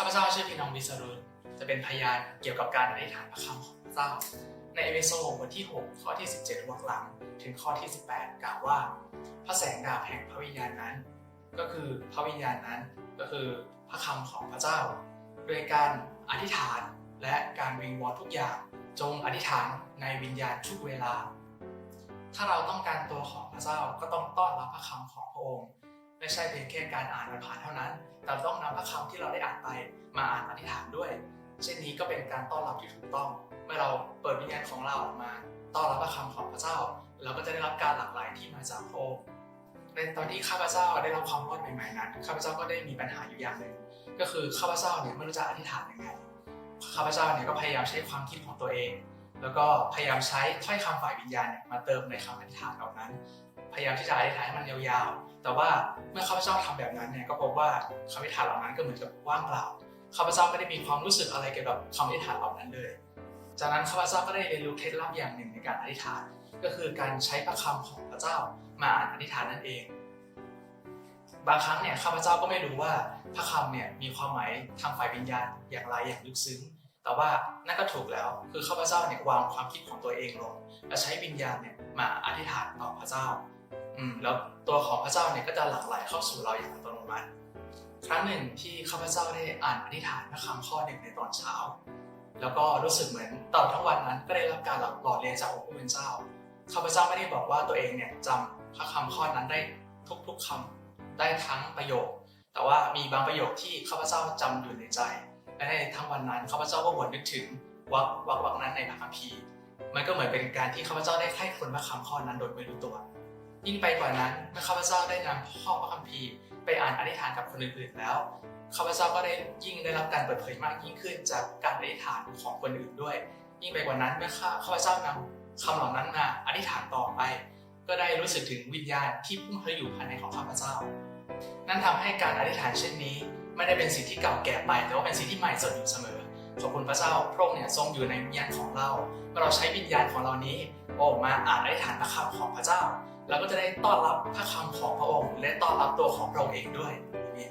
ข้าพเจ้าชื่อพี่น้องวิสรุตจะเป็นพยานเกี่ยวกับการอธิษฐานพระคำของพระเจ้า ในเอเฟโซบทที่ 6 ข้อที่ 17วรรคหลัง ถึงข้อที่ 18 กล่าวว่า พระแสงดาบแห่งพระวิญญาณนั้น ก็คือพระวิญญาณนั้นก็คือพระคำของพระเจ้า โดยการอธิษฐานและการวิงวอนทุกอย่าง จงอธิษฐานในวิญญาณทุกเวลา ถ้าเราต้องการตัวของพระเจ้าก็ต้องต้อนรับพระคำของพระองค์ ไม่ใช่เพียงแค่การอ่านผ่านเท่านั้น แต่ต้องนำพระคำที่เราได้อ่านไปมาอ่านอธิษฐานด้วย เช่นนี้ก็เป็นการต้อนรับที่ถูกต้อง เมื่อเราเปิดวิญญาณของเราออกมาต้อนรับพระคำของพระเจ้า เราก็จะได้รับการหลากหลายที่มาจากพระองค์ในตอนที่ข้าพเจ้าได้รับความรอดใหม่ๆนั้นข้าพเจ้าก็ได้มีปัญหาอยู่อย่างหนึ่งก็คือข้าพเจ้าเนี่ยไม่รู้จะอธิษฐานยังไงข้าพเจ้าเนี่ยก็พยายามใช้ความคิดของตัวเอง แล้วก็พยายามใช้ถ้อยคำฝ่ายวิญญาณเนี่ยมาเติมในคำอธิษฐานเหล่านั้น พยายามที่จะอธิษฐานให้มันยาวๆ แต่ว่าเมื่อข้าพเจ้าทำแบบนั้นเนี่ยก็พบว่าคำอธิษฐานเหล่านั้นก็เหมือนกับว่างเปล่าข้าพเจ้าไม่ได้มีความรู้สึกอะไรเกี่ยวกับคำอธิษฐานเหล่านั้นเลย จากนั้นข้าพเจ้าก็ได้เรียนรู้เคล็ดลับอย่างหนึ่งในการอธิษฐาน ก็คือการใช้พระคำของพระเจ้ามาอ่านอธิษฐานนั่นเอง บางครั้งเนี่ยข้าพเจ้าก็ไม่รู้ว่าพระคำเนี่ยมีความหมายทางฝ่ายวิญญาณอย่างไรอย่างลึกซึ้ง แต่ว่านั่นก็ถูกแล้ว คือข้าพเจ้าเนี่ยวางความคิดของตัวเองลง และใช้วิญญาณเนี่ยมาอธิษฐานต่อพระเจ้า แล้วตัวของพระเจ้าเนี่ยก็จะหลั่งไหลเข้าสู่เราอย่างอัตโนมัติ ครั้งหนึ่งที่ข้าพเจ้าได้อ่านอธิษฐานพระคำข้อหนึ่งในตอนเช้า แล้วก็รู้สึกเหมือนตลอดทั้งวันนั้นก็ได้รับการหล่อเรียนจากองค์ผู้เป็นเจ้า ข้าพเจ้าไม่ได้บอกว่าตัวเองเนี่ยจำพระคำข้อนั้นได้ทุกๆคำได้ทั้งประโยค แต่ว่ามีบางประโยคที่ข้าพเจ้าจำอยู่ในใจ และในทั้งวันนั้นข้าพเจ้าก็วนนึกถึงวรรควรรควรรคนั้นในพระคัมภีร์มันก็เหมือนเป็นการที่ข้าพเจ้าได้ใคร่ครวญพระคำข้อนั้นโดยไม่รู้ตัว ยิ่งไปกว่านั้นเมื่อข้าพเจ้าได้นำข้อพระคัมภีร์ไปอ่านอธิษฐานกับคนอื่นๆแล้วข้าพเจ้าก็ได้ยิ่งได้รับการเปิดเผยมากยิ่งขึ้นจากการอธิษฐานของคนอื่นด้วย ยิ่งไปกว่านั้นเมื่อข้าพเจ้านำคำเหล่านั้นมาอธิษฐานต่อไป ก็ได้รู้สึกถึงวิญญาณที่พุ่งทะอยู่ภายในของข้าพเจ้า นั่นทำให้การอธิษฐานเช่นนี้ ไม่ได้เป็นสิ่งที่เก่าแก่ไปแต่ว่าเป็นสิ่งที่ใหม่สดอยู่เสมอขอบคุณพระเจ้าพระองค์เนี่ยทรงอยู่ในวิญญาณของเราเมื่อเราใช้วิญญาณของเรานี้ออกมาอ่านอธิษฐานพระคำของพระเจ้า เราก็จะได้ต้อนรับพระคำของพระองค์ และต้อนรับตัวของพระองค์เองด้วยอาเมน